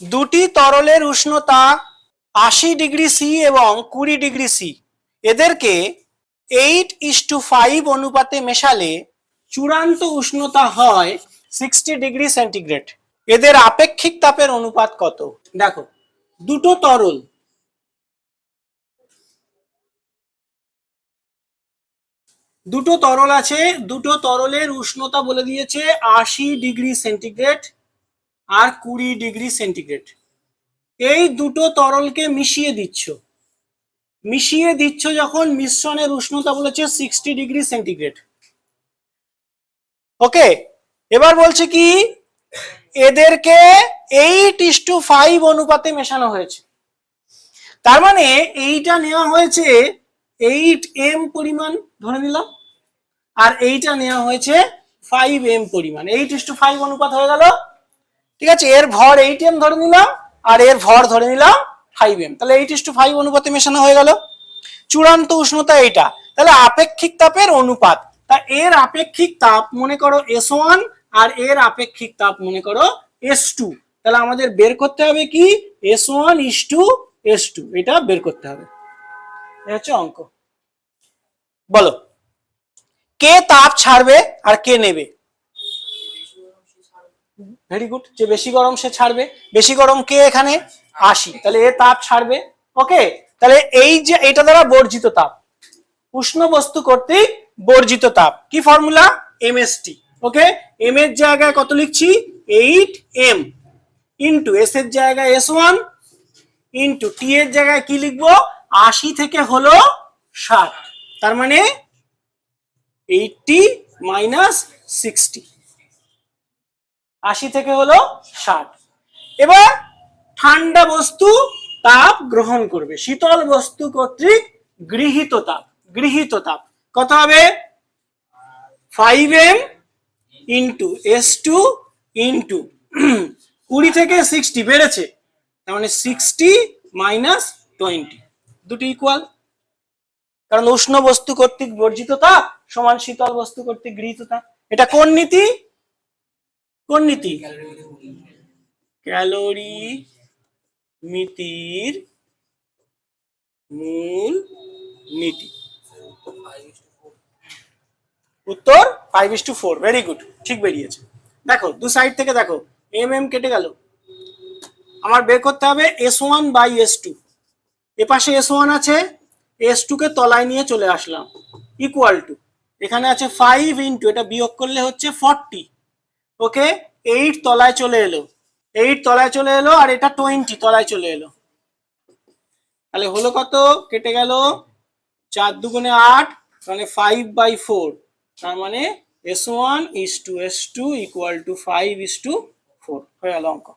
দুটি তরলের উষ্ণতা আশি ডিগ্রি সি এবং কুড়ি ডিগ্রি সি। এদেরকে এইট ইস টু ফাইভ অনুপাতে মেশালে চূড়ান্ত উষ্ণতা হয় সিক্সটি ডিগ্রি সেন্টিগ্রেড। এদের আপেক্ষিক তাপের অনুপাত কত? দেখো, দুটো তরল। দুটো তরল আছে, দুটো তরলের উষ্ণতা বলে দিয়েছে আশি ডিগ্রি সেন্টিগ্রেড। আর কুড়ি ডিগ্রি সেন্টিগ্রেড। এই দুটো তরলকে মিশিয়ে দিচ্ছ। মিশিয়ে দিচ্ছ যখন মিশ্রণের উষ্ণতা বলেছে সিক্সটি ডিগ্রি সেন্টিগ্রেড। ওকে, এবার বলছে কি, এদেরকে এইট ইস টু ফাইভ অনুপাতে মেশানো হয়েছে। তার মানে এইটা নেওয়া হয়েছে এইট এম পরিমাণ, ধরে নিলাম, আর এইটা নেওয়া হয়েছে ফাইভ এম পরিমাণ। এইট ইস টু ফাইভ অনুপাত হয়ে গেল ঠিক আছে? এর ভর এইট এম ধরে নিলাম আর এর ভর ধরে নিলাম ফাইভ এম তাহলে এইট ইস টু ফাইভ অনুপাতে মেশানো হয়ে গেল। চূড়ান্ত উষ্ণতা এইটা। তাহলে আপেক্ষিক তাপের অনুপাত। তা এর আপেক্ষিক তাপ মনে করো এস ওয়ান আর এর আপেক্ষিক তাপ মনে করো এস টু তাহলে আমাদের বের করতে হবে কি? S one is to s two এটা বের করতে হবে। হচ্ছে অঙ্ক। বলো। কে তাপ ছাড়বে আর কে নেবে? ভেরি গুড যে বেশি গরম সে ছাড়বে। বেশি গরম কে এখানে? আশি। তাহলে এ তাপ ছাড়বে। ওকে তাহলে এই যে এটা দ্বারা বর্জিত তাপ। উষ্ণ বস্তু কর্তৃক বর্জিত তাপ। কি ফর্মুলা এমএসটি ওকে এম এর জায়গায় কত লিখছি? এইট এম ইন্টু এস এর জায়গায় এস ওয়ান ইন্টু টি এর জায়গায় কি লিখব? আশি থেকে হলো ষাট। তার মানে এইটটি মাইনাস সিক্সটি আশি থেকে হলো ষাট। এবার ঠান্ডা বস্তু তাপ গ্রহণ করবে। শীতল বস্তু কর্তৃক গৃহীত তাপ গৃহীত তাপ। কত হবে? Five m into s two into কুড়ি থেকে সিক্সটি বেড়েছে। তার মানে সিক্সটি মাইনাস টোয়েন্টি। দুটি ইকুয়াল কারণ উষ্ণ বস্তু কর্তৃক বর্জিত তাপ সমান শীতল বস্তু কর্তৃক গৃহীত তাপ। এটা কোন নীতি? কোন নীতি? ক্যালোরি মিতির মূল নীতি। উত্তর five is to four very good ঠিক বেরিয়েছে। দেখো দু সাইড থেকে দেখো এম এম কেটে গেল। আমার বের করতে হবে S one by S two এ পাশে এস ওয়ান আছে এস টু কে তলায় নিয়ে চলে আসলাম। ইকুয়াল টু এখানে আছে ফাইভ ইন্টু এটা বিয়োগ করলে হচ্ছে ফর্টি ওকে এইট তলায় চলে এলো। এইট তলায় চলে এলো আর এটা টোয়েন্টি তলায় চলে এলো। তাহলে হলো কত? কেটে গেল চার দুগুণে আট মানে ফাইভ বাই ফোর তার মানে S one is to S two equal to five is to four হয়ে গেল অঙ্ক।